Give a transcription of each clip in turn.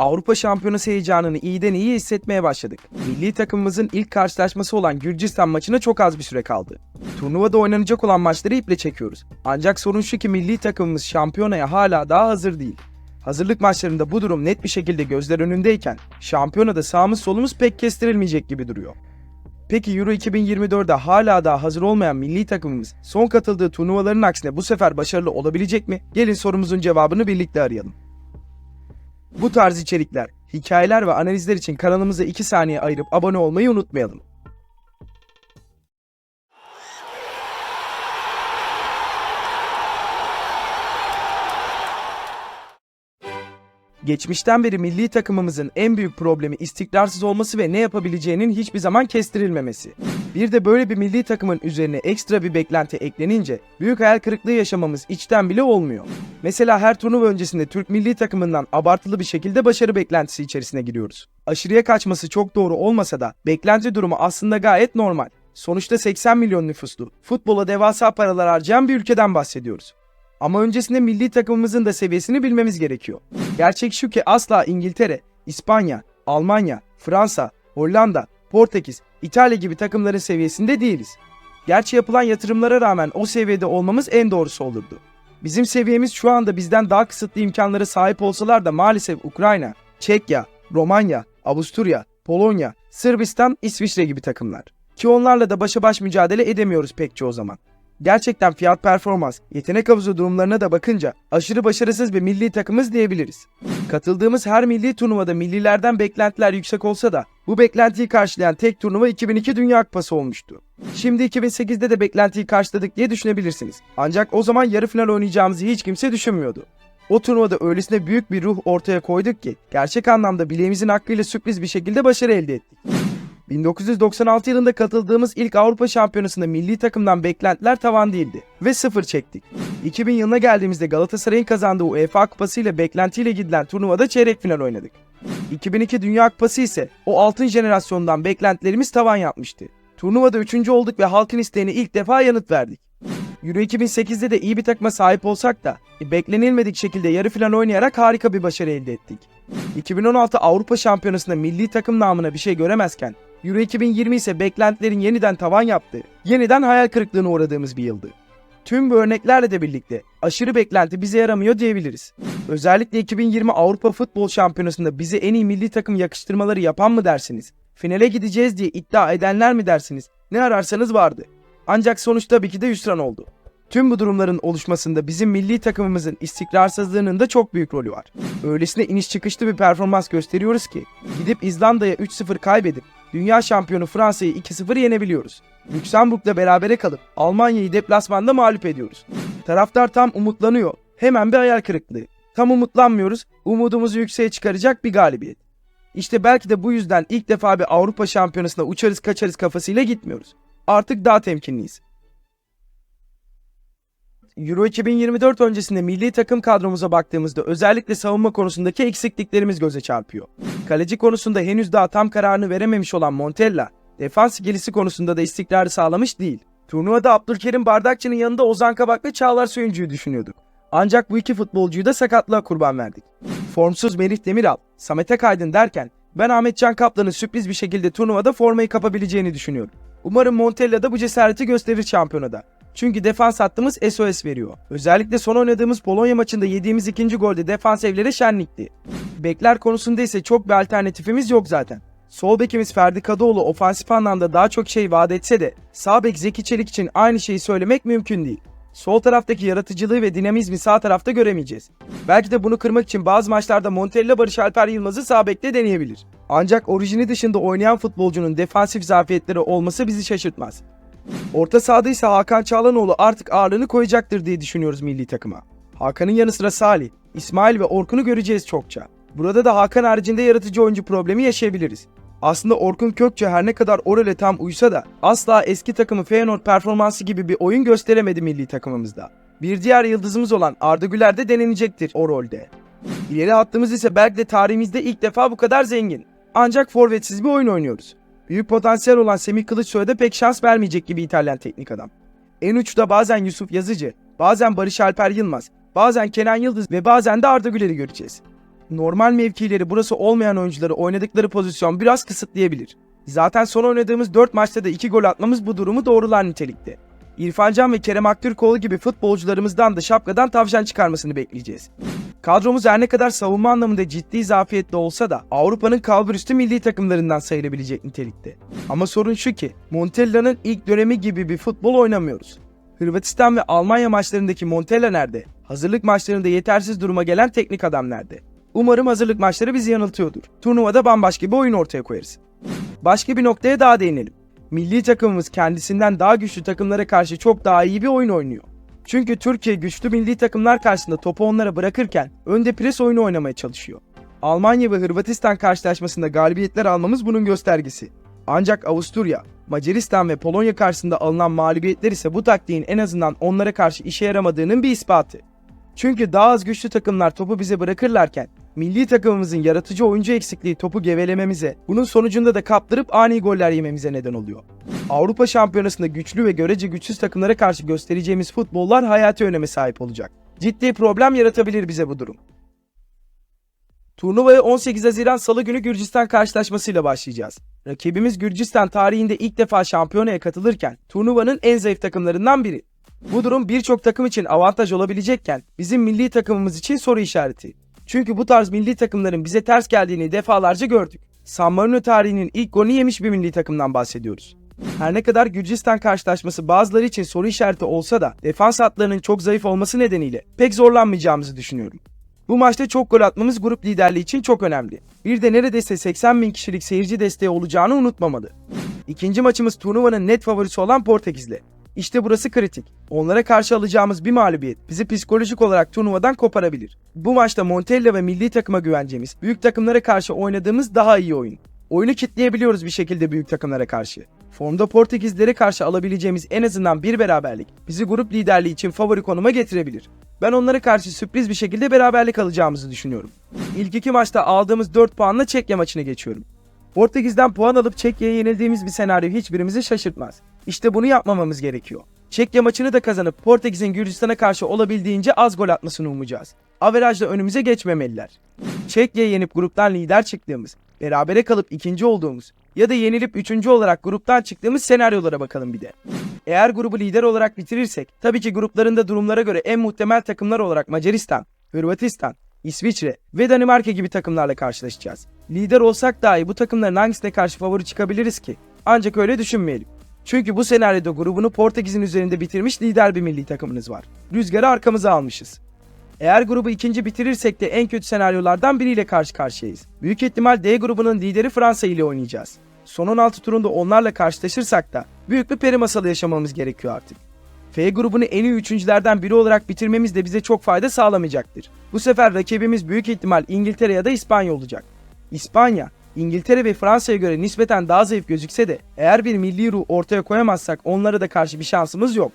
Avrupa Şampiyonası heyecanını iyiden iyi hissetmeye başladık. Milli takımımızın ilk karşılaşması olan Gürcistan maçına çok az bir süre kaldı. Turnuvada oynanacak olan maçları iple çekiyoruz. Ancak sorun şu ki milli takımımız şampiyonaya hala daha hazır değil. Hazırlık maçlarında bu durum net bir şekilde gözler önündeyken şampiyonada sağımız solumuz pek kestirilmeyecek gibi duruyor. Peki Euro 2024'de hala daha hazır olmayan milli takımımız son katıldığı turnuvaların aksine bu sefer başarılı olabilecek mi? Gelin sorumuzun cevabını birlikte arayalım. Bu tarz içerikler, hikayeler ve analizler için kanalımıza 2 saniye ayırıp abone olmayı unutmayalım. Geçmişten beri milli takımımızın en büyük problemi istikrarsız olması ve ne yapabileceğinin hiçbir zaman kestirilmemesi. Bir de böyle bir milli takımın üzerine ekstra bir beklenti eklenince büyük hayal kırıklığı yaşamamız içten bile olmuyor. Mesela her turnuva öncesinde Türk milli takımından abartılı bir şekilde başarı beklentisi içerisine giriyoruz. Aşırıya kaçması çok doğru olmasa da beklenti durumu aslında gayet normal. Sonuçta 80 milyon nüfuslu, futbola devasa paralar harcayan bir ülkeden bahsediyoruz. Ama öncesinde milli takımımızın da seviyesini bilmemiz gerekiyor. Gerçek şu ki asla İngiltere, İspanya, Almanya, Fransa, Hollanda, Portekiz, İtalya gibi takımların seviyesinde değiliz. Gerçi yapılan yatırımlara rağmen o seviyede olmamız en doğrusu olurdu. Bizim seviyemiz şu anda bizden daha kısıtlı imkanlara sahip olsalar da maalesef Ukrayna, Çekya, Romanya, Avusturya, Polonya, Sırbistan, İsviçre gibi takımlar. Ki onlarla da başa baş mücadele edemiyoruz pek çoğu zaman. Gerçekten fiyat performans, yetenek havuzu durumlarına da bakınca aşırı başarısız bir milli takımız diyebiliriz. Katıldığımız her milli turnuvada millilerden beklentiler yüksek olsa da bu beklentiyi karşılayan tek turnuva 2002 Dünya Kupası olmuştu. Şimdi 2008'de de beklentiyi karşıladık diye düşünebilirsiniz. Ancak o zaman yarı final oynayacağımızı hiç kimse düşünmüyordu. O turnuvada öylesine büyük bir ruh ortaya koyduk ki gerçek anlamda bileğimizin hakkıyla sürpriz bir şekilde başarı elde ettik. 1996 yılında katıldığımız ilk Avrupa Şampiyonası'nda milli takımdan beklentiler tavan değildi ve sıfır çektik. 2000 yılına geldiğimizde Galatasaray'ın kazandığı UEFA Kupası ile beklentiyle gidilen turnuvada çeyrek final oynadık. 2002 Dünya Kupası ise o altın jenerasyondan beklentilerimiz tavan yapmıştı. Turnuvada üçüncü olduk ve halkın isteğine ilk defa yanıt verdik. Euro 2008'de de iyi bir takıma sahip olsak da e, beklenilmedik şekilde yarı final oynayarak harika bir başarı elde ettik. 2016 Avrupa Şampiyonası'nda milli takım namına bir şey göremezken Euro 2020 ise beklentilerin yeniden tavan yaptığı, yeniden hayal kırıklığına uğradığımız bir yıldı. Tüm bu örneklerle de birlikte aşırı beklenti bize yaramıyor diyebiliriz. Özellikle 2020 Avrupa Futbol Şampiyonası'nda bize en iyi milli takım yakıştırmaları yapan mı dersiniz? Finale gideceğiz diye iddia edenler mi dersiniz? Ne ararsanız vardı. Ancak sonuç tabii ki de hüsran oldu. Tüm bu durumların oluşmasında bizim milli takımımızın istikrarsızlığının da çok büyük rolü var. Öylesine iniş çıkışlı bir performans gösteriyoruz ki gidip İzlanda'ya 3-0 kaybedip dünya şampiyonu Fransa'yı 2-0 yenebiliyoruz. Lüksemburg'da berabere kalıp Almanya'yı deplasmanda mağlup ediyoruz. Taraftar tam umutlanıyor. Hemen bir hayal kırıklığı. Tam umutlanmıyoruz. Umudumuzu yükseğe çıkaracak bir galibiyet. İşte belki de bu yüzden ilk defa bir Avrupa Şampiyonası'na uçarız kaçarız kafasıyla gitmiyoruz. Artık daha temkinliyiz. Euro 2024 öncesinde milli takım kadromuza baktığımızda özellikle savunma konusundaki eksikliklerimiz göze çarpıyor. Kaleci konusunda henüz daha tam kararını verememiş olan Montella, defans ikilisi konusunda da istikrarı sağlamış değil. Turnuvada Abdülkerim Bardakçı'nın yanında Ozan Kabak ve Çağlar Söyüncü'yü düşünüyorduk. Ancak bu iki futbolcuyu da sakatlığa kurban verdik. Formsuz Merih Demiral, Samet Akaydın derken ben Ahmet Can Kaplan'ın sürpriz bir şekilde turnuvada formayı kapabileceğini düşünüyorum. Umarım Montella da bu cesareti gösterir şampiyonada. Çünkü defans hattımız SOS veriyor. Özellikle son oynadığımız Polonya maçında yediğimiz ikinci golde defans evleri şenlikti. Bekler konusunda ise çok bir alternatifimiz yok zaten. Sol bekimiz Ferdi Kadıoğlu ofansif anlamda daha çok şey vaat etse de sağ bek Zeki Çelik için aynı şeyi söylemek mümkün değil. Sol taraftaki yaratıcılığı ve dinamizmi sağ tarafta göremeyeceğiz. Belki de bunu kırmak için bazı maçlarda Montella Barış Alper Yılmaz'ı sağ bekte deneyebilir. Ancak orijini dışında oynayan futbolcunun defansif zafiyetleri olması bizi şaşırtmaz. Orta sahada ise Hakan Çağlanoğlu artık ağırlığını koyacaktır diye düşünüyoruz milli takıma. Hakan'ın yanı sıra Salih, İsmail ve Orkun'u göreceğiz çokça. Burada da Hakan haricinde yaratıcı oyuncu problemi yaşayabiliriz. Aslında Orkun Kökçe her ne kadar o role tam uysa da asla eski takımı Feyenoord performansı gibi bir oyun gösteremedi milli takımımızda. Bir diğer yıldızımız olan Arda Güler de denenecektir o rolde. İleri hattımız ise belki de tarihimizde ilk defa bu kadar zengin. Ancak forvetsiz bir oyun oynuyoruz. Büyük potansiyel olan Semih Kılıçsoy'a da pek şans vermeyecek gibi İtalyan teknik adam. En uçta bazen Yusuf Yazıcı, bazen Barış Alper Yılmaz, bazen Kenan Yıldız ve bazen de Arda Güler'i göreceğiz. Normal mevkileri burası olmayan oyuncuları oynadıkları pozisyon biraz kısıtlayabilir. Zaten son oynadığımız 4 maçta da 2 gol atmamız bu durumu doğrular nitelikte. İrfan Can ve Kerem Aktürkoğlu gibi futbolcularımızdan da şapkadan tavşan çıkarmasını bekleyeceğiz. Kadromuz her ne kadar savunma anlamında ciddi zafiyetli olsa da Avrupa'nın kalburüstü milli takımlarından sayılabilecek nitelikte. Ama sorun şu ki Montella'nın ilk dönemi gibi bir futbol oynamıyoruz. Hırvatistan ve Almanya maçlarındaki Montella nerede? Hazırlık maçlarında yetersiz duruma gelen teknik adam nerede? Umarım hazırlık maçları bizi yanıltıyordur. Turnuvada bambaşka bir oyun ortaya koyarız. Başka bir noktaya daha değinelim. Milli takımımız kendisinden daha güçlü takımlara karşı çok daha iyi bir oyun oynuyor. Çünkü Türkiye güçlü milli takımlar karşısında topu onlara bırakırken önde pres oyunu oynamaya çalışıyor. Almanya ve Hırvatistan karşılaşmasında galibiyetler almamız bunun göstergesi. Ancak Avusturya, Macaristan ve Polonya karşısında alınan mağlubiyetler ise bu taktiğin en azından onlara karşı işe yaramadığının bir ispatı. Çünkü daha az güçlü takımlar topu bize bırakırlarken milli takımımızın yaratıcı oyuncu eksikliği topu gevelememize, bunun sonucunda da kaptırıp ani goller yememize neden oluyor. Avrupa Şampiyonası'nda güçlü ve görece güçsüz takımlara karşı göstereceğimiz futbollar hayati öneme sahip olacak. Ciddi problem yaratabilir bize bu durum. Turnuvaya 18 Haziran Salı günü Gürcistan karşılaşmasıyla başlayacağız. Rakibimiz Gürcistan tarihinde ilk defa şampiyonaya katılırken turnuvanın en zayıf takımlarından biri. Bu durum birçok takım için avantaj olabilecekken bizim milli takımımız için soru işareti. Çünkü bu tarz milli takımların bize ters geldiğini defalarca gördük. San Marino tarihinin ilk golünü yemiş bir milli takımdan bahsediyoruz. Her ne kadar Gürcistan karşılaşması bazıları için soru işareti olsa da defans hatlarının çok zayıf olması nedeniyle pek zorlanmayacağımızı düşünüyorum. Bu maçta çok gol atmamız grup liderliği için çok önemli. Bir de neredeyse 80 bin kişilik seyirci desteği olacağını unutmamalı. İkinci maçımız turnuvanın net favorisi olan Portekiz'le. İşte burası kritik. Onlara karşı alacağımız bir mağlubiyet bizi psikolojik olarak turnuvadan koparabilir. Bu maçta Montella ve milli takıma güveneceğimiz, büyük takımlara karşı oynadığımız daha iyi oyun. Oyunu kitleyebiliyoruz bir şekilde büyük takımlara karşı. Formda Portekizlere karşı alabileceğimiz en azından bir beraberlik bizi grup liderliği için favori konuma getirebilir. Ben onlara karşı sürpriz bir şekilde beraberlik alacağımızı düşünüyorum. İlk iki maçta aldığımız 4 puanla Çekya maçına geçiyorum. Portekiz'den puan alıp Çekya'ya yenildiğimiz bir senaryo hiçbirimizi şaşırtmaz. İşte bunu yapmamamız gerekiyor. Çekya maçını da kazanıp Portekiz'in Gürcistan'a karşı olabildiğince az gol atmasını umacağız. Averajla önümüze geçmemeliler. Çekya'yı yenip gruptan lider çıktığımız, berabere kalıp ikinci olduğumuz ya da yenilip üçüncü olarak gruptan çıktığımız senaryolara bakalım bir de. Eğer grubu lider olarak bitirirsek, tabii ki gruplarında durumlara göre en muhtemel takımlar olarak Macaristan, Hırvatistan, İsviçre ve Danimarka gibi takımlarla karşılaşacağız. Lider olsak dahi bu takımların hangisine karşı favori çıkabiliriz ki? Ancak öyle düşünmeyelim. Çünkü bu senaryoda grubunu Portekiz'in üzerinde bitirmiş lider bir milli takımınız var. Rüzgarı arkamıza almışız. Eğer grubu ikinci bitirirsek de en kötü senaryolardan biriyle karşı karşıyayız. Büyük ihtimal D grubunun lideri Fransa ile oynayacağız. Son 16 turunda onlarla karşılaşırsak da büyük bir peri masalı yaşamamız gerekiyor artık. F grubunu en iyi üçüncülerden biri olarak bitirmemiz de bize çok fayda sağlamayacaktır. Bu sefer rakibimiz büyük ihtimal İngiltere ya da İspanya olacak. İspanya, İngiltere ve Fransa'ya göre nispeten daha zayıf gözükse de eğer bir milli ruh ortaya koyamazsak onlara da karşı bir şansımız yok.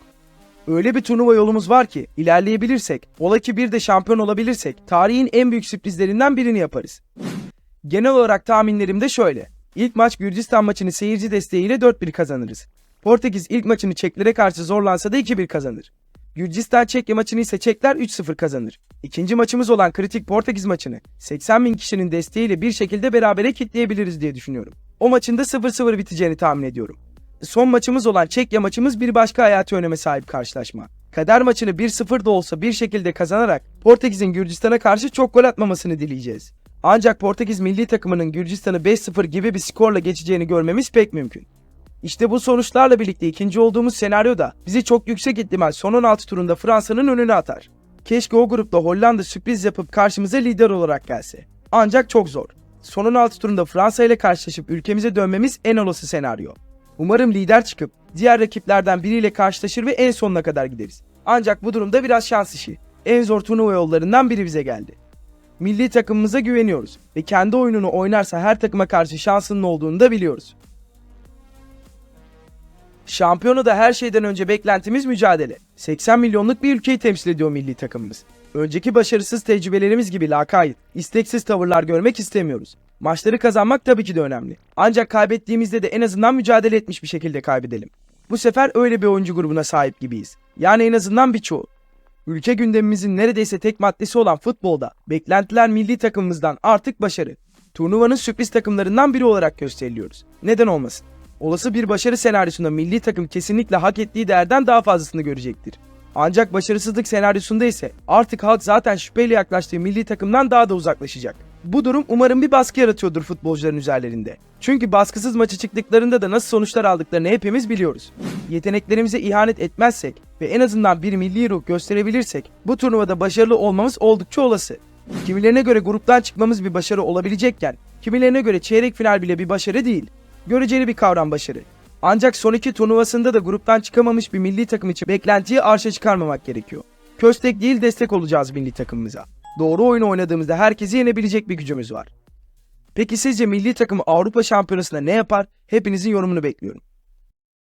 Öyle bir turnuva yolumuz var ki ilerleyebilirsek, ola ki bir de şampiyon olabilirsek tarihin en büyük sürprizlerinden birini yaparız. Genel olarak tahminlerim de şöyle. İlk maç Gürcistan maçını seyirci desteğiyle 4-1 kazanırız. Portekiz ilk maçını Çeklere karşı zorlansa da 2-1 kazanır. Gürcistan Çekya maçını ise Çekler 3-0 kazanır. İkinci maçımız olan kritik Portekiz maçını 80 bin kişinin desteğiyle bir şekilde berabere kitleyebiliriz diye düşünüyorum. O maçın da 0-0 biteceğini tahmin ediyorum. Son maçımız olan Çekya maçımız bir başka hayati öneme sahip karşılaşma. Kader maçını 1-0 da olsa bir şekilde kazanarak Portekiz'in Gürcistan'a karşı çok gol atmamasını dileyeceğiz. Ancak Portekiz milli takımının Gürcistan'ı 5-0 gibi bir skorla geçeceğini görmemiz pek mümkün. İşte bu sonuçlarla birlikte ikinci olduğumuz senaryoda bizi çok yüksek ihtimal son 16 turunda Fransa'nın önüne atar. Keşke o grupta Hollanda sürpriz yapıp karşımıza lider olarak gelse. Ancak çok zor. Son 16 turunda Fransa ile karşılaşıp ülkemize dönmemiz en olası senaryo. Umarım lider çıkıp diğer rakiplerden biriyle karşılaşır ve en sonuna kadar gideriz. Ancak bu durumda biraz şans işi. En zor turnuva yollarından biri bize geldi. Milli takımımıza güveniyoruz ve kendi oyununu oynarsa her takıma karşı şansının olduğunu da biliyoruz. Şampiyonu da her şeyden önce beklentimiz mücadele. 80 milyonluk bir ülkeyi temsil ediyor milli takımımız. Önceki başarısız tecrübelerimiz gibi lakayt, isteksiz tavırlar görmek istemiyoruz. Maçları kazanmak tabii ki de önemli. Ancak kaybettiğimizde de en azından mücadele etmiş bir şekilde kaybedelim. Bu sefer öyle bir oyuncu grubuna sahip gibiyiz. Yani en azından birçoğu. Ülke gündemimizin neredeyse tek maddesi olan futbolda beklentiler milli takımımızdan artık başarı. Turnuvanın sürpriz takımlarından biri olarak gösteriliyoruz. Neden olmasın? Olası bir başarı senaryosunda milli takım kesinlikle hak ettiği değerden daha fazlasını görecektir. Ancak başarısızlık senaryosunda ise artık halk zaten şüpheyle yaklaştığı milli takımdan daha da uzaklaşacak. Bu durum umarım bir baskı yaratıyordur futbolcuların üzerlerinde. Çünkü baskısız maça çıktıklarında da nasıl sonuçlar aldıklarını hepimiz biliyoruz. Yeteneklerimize ihanet etmezsek ve en azından bir milli ruh gösterebilirsek bu turnuvada başarılı olmamız oldukça olası. Kimilerine göre gruptan çıkmamız bir başarı olabilecekken, kimilerine göre çeyrek final bile bir başarı değil. Göreceli bir kavram başarı. Ancak son iki turnuvasında da gruptan çıkamamış bir milli takım için beklentiyi arşa çıkarmamak gerekiyor. Köstek değil destek olacağız milli takımımıza. Doğru oyun oynadığımızda herkesi yenebilecek bir gücümüz var. Peki sizce milli takım Avrupa Şampiyonası'nda ne yapar? Hepinizin yorumunu bekliyorum.